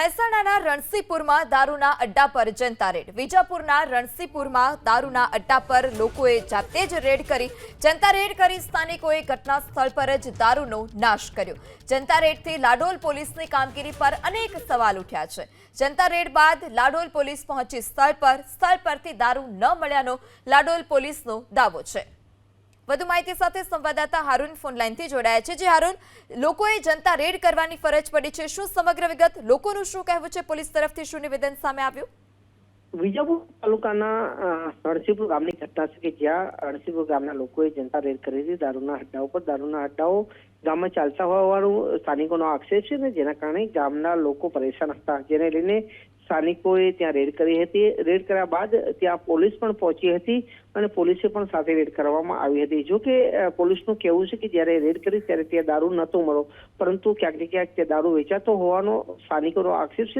મહેસાણાના રણસીપુરમાં દારૂના અડ્ડા પર જનતા રેડ. વિજાપુરના રણસીપુરમાં દારૂના અડ્ડા પર લોકોએ જાતે જ રેડ કરી. જનતા રેડ કરી સ્થાનિકોએ ઘટના સ્થળ પર જ દારૂનો નાશ કર્યો. જનતા રેડથી લાડોલ પોલીસની કામગીરી પર અનેક સવાલ ઉઠ્યા છે. જનતા રેડ બાદ લાડોલ પોલીસ પહોંચી સ્થળ પર. સ્થળ પરથી દારૂ ન મળ્યાનો લાડોલ પોલીસનો દાવો છે. વધુ માહિતી સાથે સંવાદદાતા હારૂન ફોન લાઈનથી જોડાયા છે. જે હારૂન લોકોએ જનતા રેડ કરવાની ફરજ પડી છે. શું સમગ્ર વિગત લોકોનું શું કહેવું છે? પોલીસ તરફથી શું નિવેદન સામે આવ્યું? વિજાપુર તાલુકાના અ, ગામની ઘટના છે કે જ્યાં રણસીપુર ગામના લોકોએ જનતા રેડ કરી હતી. દારૂના અડ્ડા ઉપર દારૂના અડ્ડાઓ ગામમાં ચાલતા હોવાનું સ્થાનિકોનો આક્ષેપ છે ને જેના કારણે ગામના લોકો પરેશાન હતા. જેને લઈને સ્થાનિકોએ ત્યાં રેડ કરી હતી. રેડ કર્યા બાદ ત્યાં પોલીસ પણ પહોંચી હતી અને પોલીસે પણ સાથે રેડ કરવામાં આવી હતી. જો કે પોલીસનું કહેવું છે કે જ્યારે રેડ કરી ત્યારે ત્યાં દારૂ નહોતો મળ્યો. પરંતુ ક્યાંક ને ક્યાંક ત્યાં દારૂ વેચાતો હોવાનો સ્થાનિકોનો આક્ષેપ છે.